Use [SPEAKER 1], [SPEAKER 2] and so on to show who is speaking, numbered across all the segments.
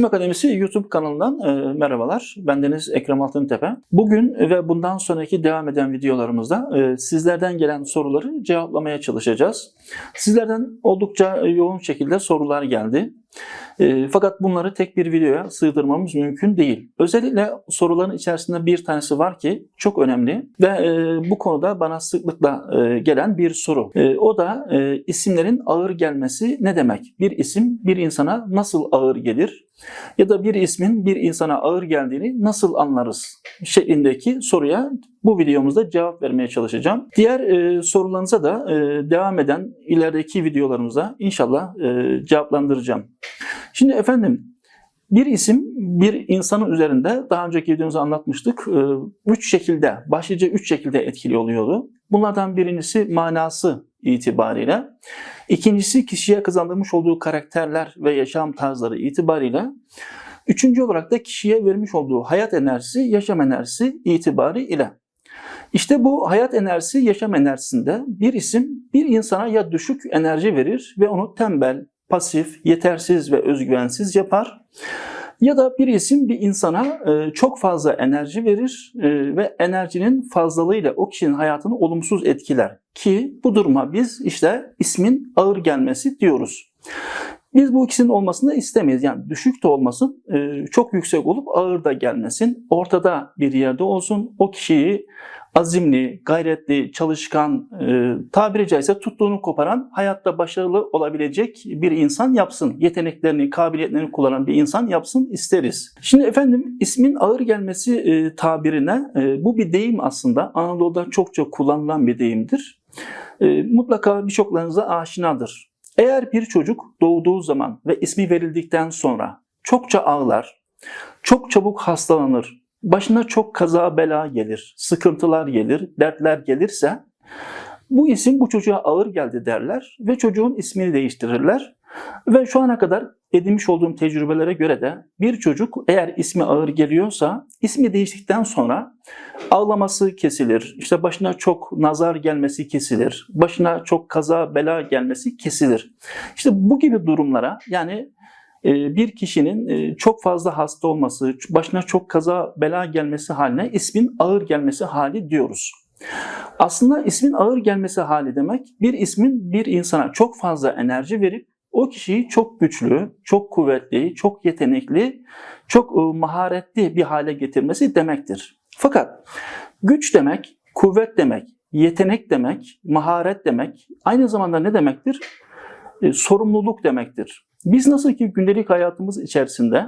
[SPEAKER 1] İsim Akademisi YouTube kanalından e, merhabalar. Bendeniz Ekrem Altıntepe. Bugün ve bundan sonraki devam eden videolarımızda e, sizlerden gelen soruları cevaplamaya çalışacağız. Sizlerden oldukça yoğun şekilde sorular geldi. E, fakat bunları tek bir videoya sığdırmamız mümkün değil. Özellikle soruların içerisinde bir tanesi var ki çok önemli ve e, bu konuda bana sıklıkla e, gelen bir soru. E, o da e, isimlerin ağır gelmesi ne demek? Bir isim bir insana nasıl ağır gelir? Ya da bir ismin bir insana ağır geldiğini nasıl anlarız? şeklindeki soruya bu videomuzda cevap vermeye çalışacağım. Diğer e, sorularınıza da e, devam eden ilerideki videolarımızda inşallah e, cevaplandıracağım. Şimdi efendim bir isim bir insanın üzerinde daha önceki videomuzda anlatmıştık. e, Üç şekilde, başlıca üç şekilde etkili oluyordu. Bunlardan birincisi manası itibariyle. İkincisi kişiye kazandırmış olduğu karakterler ve yaşam tarzları itibariyle. Üçüncü olarak da kişiye vermiş olduğu hayat enerjisi, yaşam enerjisi itibariyle. İşte bu hayat enerjisi, yaşam enerjisinde bir isim bir insana ya düşük enerji verir ve onu tembel, pasif, yetersiz ve özgüvensiz yapar. Ya da bir isim bir insana e, çok fazla enerji verir e, ve enerjinin fazlalığıyla o kişinin hayatını olumsuz etkiler. Ki bu duruma biz işte ismin ağır gelmesi diyoruz. Biz bu ikisinin olmasını istemeyiz. Yani düşük de olmasın, e, çok yüksek olup ağır da gelmesin. Ortada bir yerde olsun. O kişiyi azimli, gayretli, çalışkan, e, tabiri caizse tuttuğunu koparan, hayatta başarılı olabilecek bir insan yapsın. Yeteneklerini, kabiliyetlerini kullanan bir insan yapsın isteriz. Şimdi efendim ismin ağır gelmesi e, tabirine e, bu bir deyim aslında. Anadolu'da çokça kullanılan bir deyimdir. E, mutlaka birçoklarınıza aşinadır. Eğer bir çocuk doğduğu zaman ve ismi verildikten sonra çokça ağlar, çok çabuk hastalanır, başına çok kaza bela gelir, sıkıntılar gelir, dertler gelirse bu isim bu çocuğa ağır geldi derler ve çocuğun ismini değiştirirler. Ve şu ana kadar edinmiş olduğum tecrübelere göre de bir çocuk eğer ismi ağır geliyorsa ismi değiştikten sonra ağlaması kesilir. İşte başına çok nazar gelmesi kesilir. Başına çok kaza bela gelmesi kesilir. İşte bu gibi durumlara yani bir kişinin e, çok fazla hasta olması, başına çok kaza bela gelmesi haline ismin ağır gelmesi hali diyoruz. Aslında ismin ağır gelmesi hali demek bir ismin bir insana çok fazla enerji verip o kişiyi çok güçlü, çok kuvvetli, çok yetenekli, çok e, maharetli bir hale getirmesi demektir. Fakat güç demek, kuvvet demek, yetenek demek, maharet demek aynı zamanda ne demektir? E, sorumluluk demektir. Biz nasıl ki gündelik hayatımız içerisinde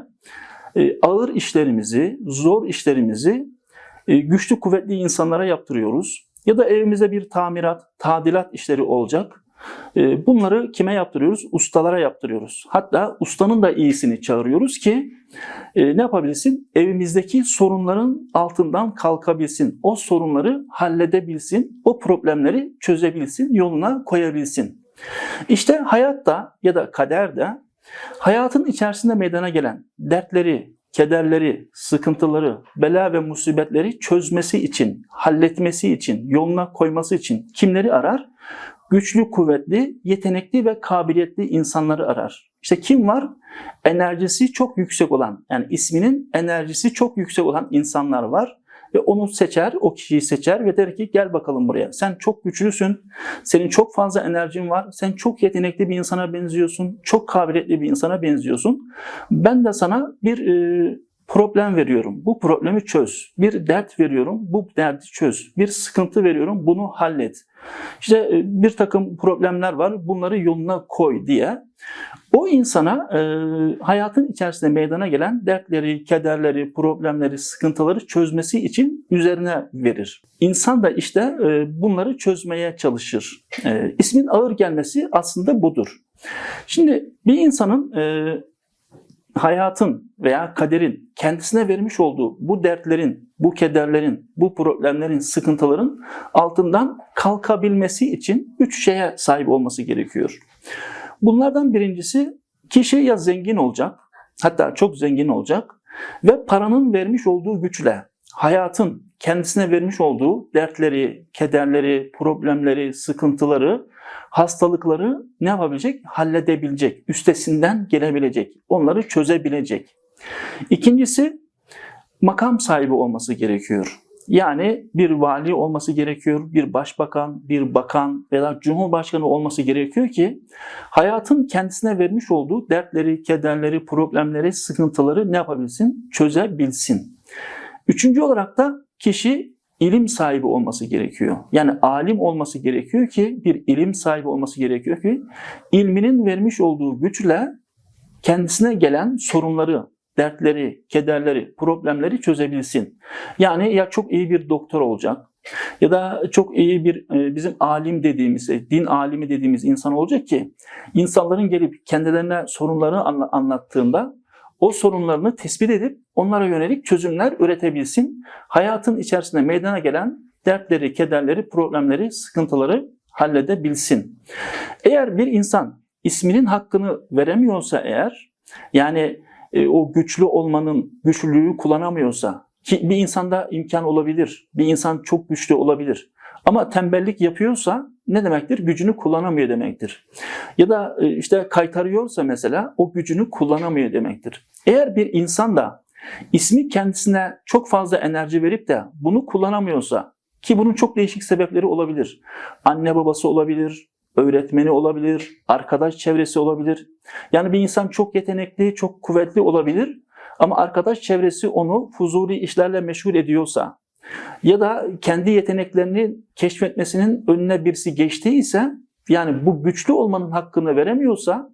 [SPEAKER 1] e, ağır işlerimizi, zor işlerimizi e, güçlü kuvvetli insanlara yaptırıyoruz. Ya da evimizde bir tamirat, tadilat işleri olacak. E, bunları kime yaptırıyoruz? Ustalara yaptırıyoruz. Hatta ustanın da iyisini çağırıyoruz ki ne yapabilsin? Evimizdeki sorunların altından kalkabilsin. O sorunları halledebilsin. O problemleri çözebilsin, yoluna koyabilsin. İşte hayatta ya da kaderde hayatın içerisinde meydana gelen dertleri, kederleri, sıkıntıları, bela ve musibetleri çözmesi için, halletmesi için, yoluna koyması için kimleri arar? Güçlü, kuvvetli, yetenekli ve kabiliyetli insanları arar. İşte kim var? Enerjisi çok yüksek olan, yani isminin enerjisi çok yüksek olan insanlar var ve onu seçer, o kişiyi seçer ve der ki gel bakalım buraya. Sen çok güçlüsün, senin çok fazla enerjin var, sen çok yetenekli bir insana benziyorsun, çok kabiliyetli bir insana benziyorsun. Ben de sana bir e, problem veriyorum. Bu problemi çöz. Bir dert veriyorum. Bu derdi çöz. Bir sıkıntı veriyorum. Bunu hallet. İşte e, bir takım problemler var. Bunları yoluna koy diye. O insana e, hayatın içerisinde meydana gelen dertleri, kederleri, problemleri, sıkıntıları çözmesi için üzerine verir. İnsan da işte e, bunları çözmeye çalışır. E, ismin ağır gelmesi aslında budur. Şimdi bir insanın e, hayatın veya kaderin kendisine vermiş olduğu bu dertlerin, bu kederlerin, bu problemlerin, sıkıntıların altından kalkabilmesi için üç şeye sahip olması gerekiyor. Bunlardan birincisi kişi ya zengin olacak, hatta çok zengin olacak ve paranın vermiş olduğu güçle hayatın kendisine vermiş olduğu dertleri, kederleri, problemleri, sıkıntıları hastalıkları ne yapabilecek? Halledebilecek, üstesinden gelebilecek, onları çözebilecek. İkincisi makam sahibi olması gerekiyor. Yani bir vali olması gerekiyor, bir başbakan, bir bakan veya cumhurbaşkanı olması gerekiyor ki hayatın kendisine vermiş olduğu dertleri, kederleri, problemleri, sıkıntıları ne yapabilsin? Çözebilsin. Üçüncü olarak da kişi ilim sahibi olması gerekiyor. Yani alim olması gerekiyor ki, bir ilim sahibi olması gerekiyor ki, ilminin vermiş olduğu güçle kendisine gelen sorunları, dertleri, kederleri, problemleri çözebilsin. Yani ya çok iyi bir doktor olacak ya da çok iyi bir e, bizim alim dediğimiz, e, din alimi dediğimiz insan olacak ki insanların gelip kendilerine sorunlarını anla- anlattığında o sorunlarını tespit edip onlara yönelik çözümler üretebilsin. Hayatın içerisinde meydana gelen dertleri, kederleri, problemleri, sıkıntıları halledebilsin. Eğer bir insan isminin hakkını veremiyorsa eğer, yani e, o güçlü olmanın güçlülüğü kullanamıyorsa, ki bir insanda imkan olabilir, bir insan çok güçlü olabilir. Ama tembellik yapıyorsa ne demektir? Gücünü kullanamıyor demektir. Ya da e, işte kaytarıyorsa mesela o gücünü kullanamıyor demektir. Eğer bir insan da ismi kendisine çok fazla enerji verip de bunu kullanamıyorsa ki bunun çok değişik sebepleri olabilir. Anne babası olabilir, öğretmeni olabilir, arkadaş çevresi olabilir. Yani bir insan çok yetenekli, çok kuvvetli olabilir ama arkadaş çevresi onu fuzuli işlerle meşgul ediyorsa ya da kendi yeteneklerini keşfetmesinin önüne birisi geçtiyse yani bu güçlü olmanın hakkını veremiyorsa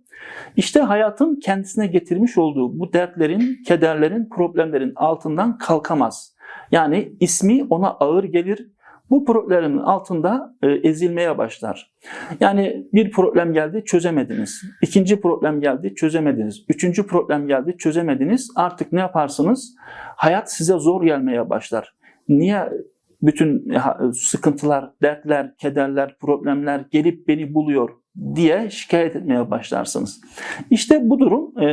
[SPEAKER 1] işte hayatın kendisine getirmiş olduğu bu dertlerin, kederlerin, problemlerin altından kalkamaz. Yani ismi ona ağır gelir. Bu problemin altında e, ezilmeye başlar. Yani bir problem geldi çözemediniz. İkinci problem geldi çözemediniz. Üçüncü problem geldi çözemediniz. Artık ne yaparsınız? Hayat size zor gelmeye başlar. Niye bütün sıkıntılar, dertler, kederler, problemler gelip beni buluyor diye şikayet etmeye başlarsınız. İşte bu durum e,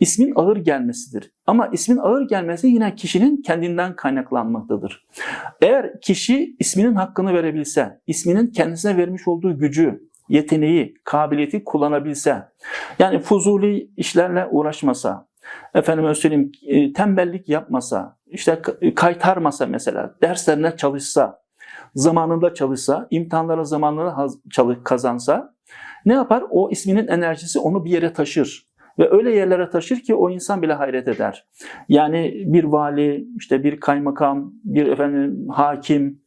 [SPEAKER 1] ismin ağır gelmesidir. Ama ismin ağır gelmesi yine kişinin kendinden kaynaklanmaktadır. Eğer kişi isminin hakkını verebilse, isminin kendisine vermiş olduğu gücü, yeteneği, kabiliyeti kullanabilse, yani fuzuli işlerle uğraşmasa, efendime söyleyeyim e, tembellik yapmasa, işte kaytarmasa mesela, derslerine çalışsa, zamanında çalışsa, imtihanlara zamanında kazansa ne yapar? O isminin enerjisi onu bir yere taşır. Ve öyle yerlere taşır ki o insan bile hayret eder. Yani bir vali, işte bir kaymakam, bir efendim hakim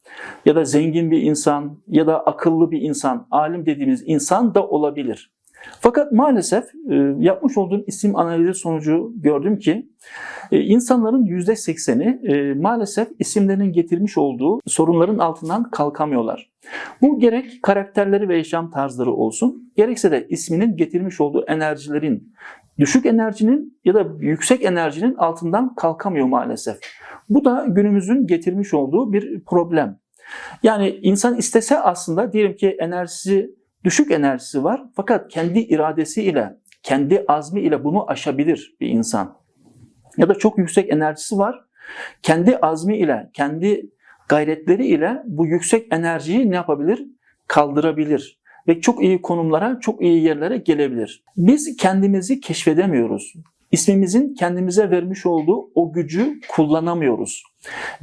[SPEAKER 1] ya da zengin bir insan ya da akıllı bir insan, alim dediğimiz insan da olabilir. Fakat maalesef e, yapmış olduğum isim analizi sonucu gördüm ki e, insanların %80'i e, maalesef isimlerinin getirmiş olduğu sorunların altından kalkamıyorlar. Bu gerek karakterleri ve yaşam tarzları olsun, gerekse de isminin getirmiş olduğu enerjilerin, düşük enerjinin ya da yüksek enerjinin altından kalkamıyor maalesef. Bu da günümüzün getirmiş olduğu bir problem. Yani insan istese aslında diyelim ki enerjisi düşük enerjisi var fakat kendi iradesiyle, kendi azmi ile bunu aşabilir bir insan. Ya da çok yüksek enerjisi var. Kendi azmi ile, kendi gayretleri ile bu yüksek enerjiyi ne yapabilir? Kaldırabilir ve çok iyi konumlara, çok iyi yerlere gelebilir. Biz kendimizi keşfedemiyoruz. İsmimizin kendimize vermiş olduğu o gücü kullanamıyoruz.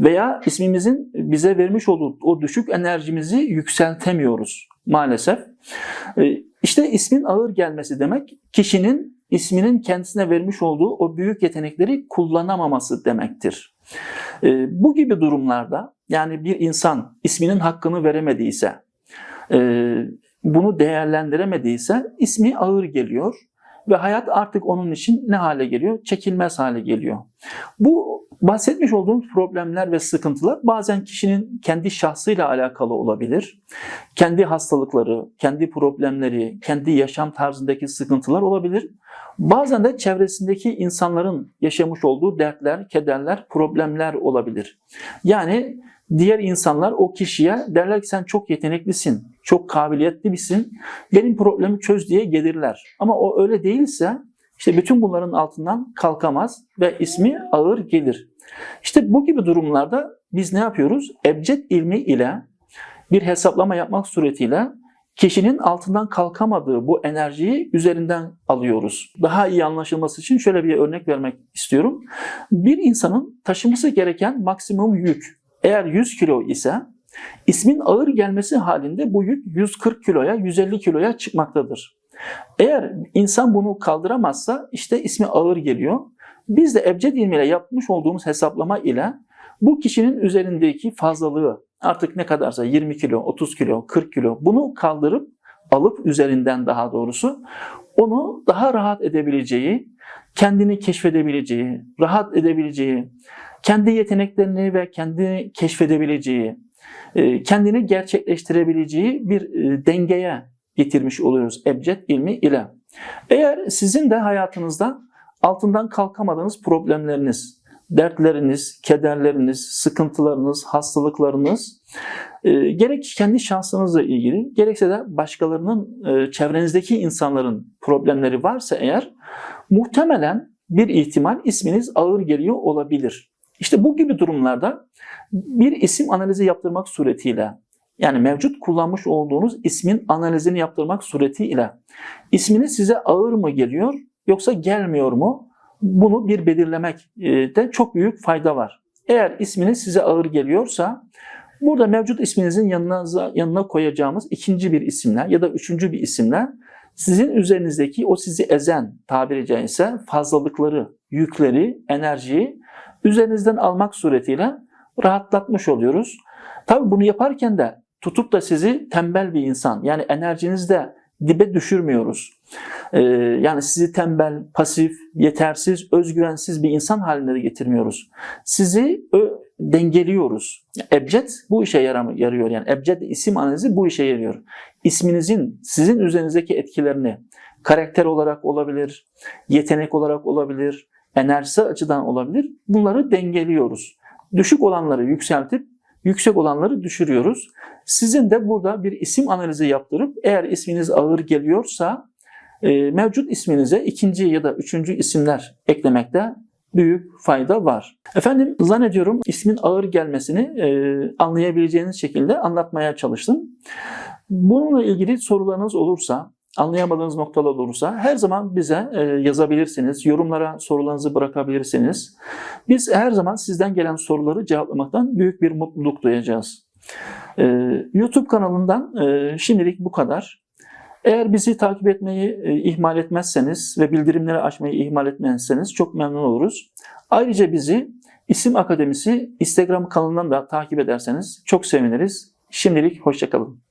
[SPEAKER 1] Veya ismimizin bize vermiş olduğu o düşük enerjimizi yükseltemiyoruz maalesef. Ee, işte ismin ağır gelmesi demek kişinin isminin kendisine vermiş olduğu o büyük yetenekleri kullanamaması demektir. Ee, bu gibi durumlarda yani bir insan isminin hakkını veremediyse, e, bunu değerlendiremediyse ismi ağır geliyor ve hayat artık onun için ne hale geliyor? Çekilmez hale geliyor. Bu bahsetmiş olduğum problemler ve sıkıntılar bazen kişinin kendi şahsıyla alakalı olabilir. Kendi hastalıkları, kendi problemleri, kendi yaşam tarzındaki sıkıntılar olabilir. Bazen de çevresindeki insanların yaşamış olduğu dertler, kederler, problemler olabilir. Yani diğer insanlar o kişiye derler ki sen çok yeteneklisin, çok kabiliyetli misin, benim problemi çöz diye gelirler. Ama o öyle değilse işte bütün bunların altından kalkamaz ve ismi ağır gelir. İşte bu gibi durumlarda biz ne yapıyoruz? Ebced ilmi ile bir hesaplama yapmak suretiyle kişinin altından kalkamadığı bu enerjiyi üzerinden alıyoruz. Daha iyi anlaşılması için şöyle bir örnek vermek istiyorum. Bir insanın taşıması gereken maksimum yük eğer 100 kilo ise ismin ağır gelmesi halinde bu yük 140 kiloya, 150 kiloya çıkmaktadır. Eğer insan bunu kaldıramazsa işte ismi ağır geliyor. Biz de ebced ilmiyle yapmış olduğumuz hesaplama ile bu kişinin üzerindeki fazlalığı artık ne kadarsa 20 kilo, 30 kilo, 40 kilo bunu kaldırıp alıp üzerinden daha doğrusu onu daha rahat edebileceği, kendini keşfedebileceği, rahat edebileceği, kendi yeteneklerini ve kendini keşfedebileceği, e, kendini gerçekleştirebileceği bir e, dengeye getirmiş oluyoruz ebced ilmi ile. Eğer sizin de hayatınızda altından kalkamadığınız problemleriniz, dertleriniz, kederleriniz, sıkıntılarınız, hastalıklarınız e, gerek kendi şansınızla ilgili gerekse de başkalarının e, çevrenizdeki insanların problemleri varsa eğer muhtemelen bir ihtimal isminiz ağır geliyor olabilir. İşte bu gibi durumlarda bir isim analizi yaptırmak suretiyle yani mevcut kullanmış olduğunuz ismin analizini yaptırmak suretiyle isminiz size ağır mı geliyor yoksa gelmiyor mu? Bunu bir belirlemekte çok büyük fayda var. Eğer isminiz size ağır geliyorsa burada mevcut isminizin yanına, yanına koyacağımız ikinci bir isimle ya da üçüncü bir isimle sizin üzerinizdeki o sizi ezen tabiri caizse fazlalıkları, yükleri, enerjiyi üzerinizden almak suretiyle rahatlatmış oluyoruz. Tabii bunu yaparken de tutup da sizi tembel bir insan yani enerjinizi de dibe düşürmüyoruz. Ee, yani sizi tembel, pasif, yetersiz, özgüvensiz bir insan haline de getirmiyoruz. Sizi dengeliyoruz. Ebced bu işe yaram- yarıyor. Yani ebced isim analizi bu işe yarıyor. İsminizin sizin üzerinizdeki etkilerini karakter olarak olabilir, yetenek olarak olabilir, enerjisi açıdan olabilir. Bunları dengeliyoruz. Düşük olanları yükseltip yüksek olanları düşürüyoruz. Sizin de burada bir isim analizi yaptırıp eğer isminiz ağır geliyorsa e, mevcut isminize ikinci ya da üçüncü isimler eklemekte büyük fayda var. Efendim zannediyorum ismin ağır gelmesini e, anlayabileceğiniz şekilde anlatmaya çalıştım. Bununla ilgili sorularınız olursa, anlayamadığınız noktalar olursa her zaman bize e, yazabilirsiniz. Yorumlara sorularınızı bırakabilirsiniz. Biz her zaman sizden gelen soruları cevaplamaktan büyük bir mutluluk duyacağız. E, YouTube kanalından e, şimdilik bu kadar. Eğer bizi takip etmeyi ihmal etmezseniz ve bildirimleri açmayı ihmal etmezseniz çok memnun oluruz. Ayrıca bizi İsim Akademisi Instagram kanalından da takip ederseniz çok seviniriz. Şimdilik hoşçakalın.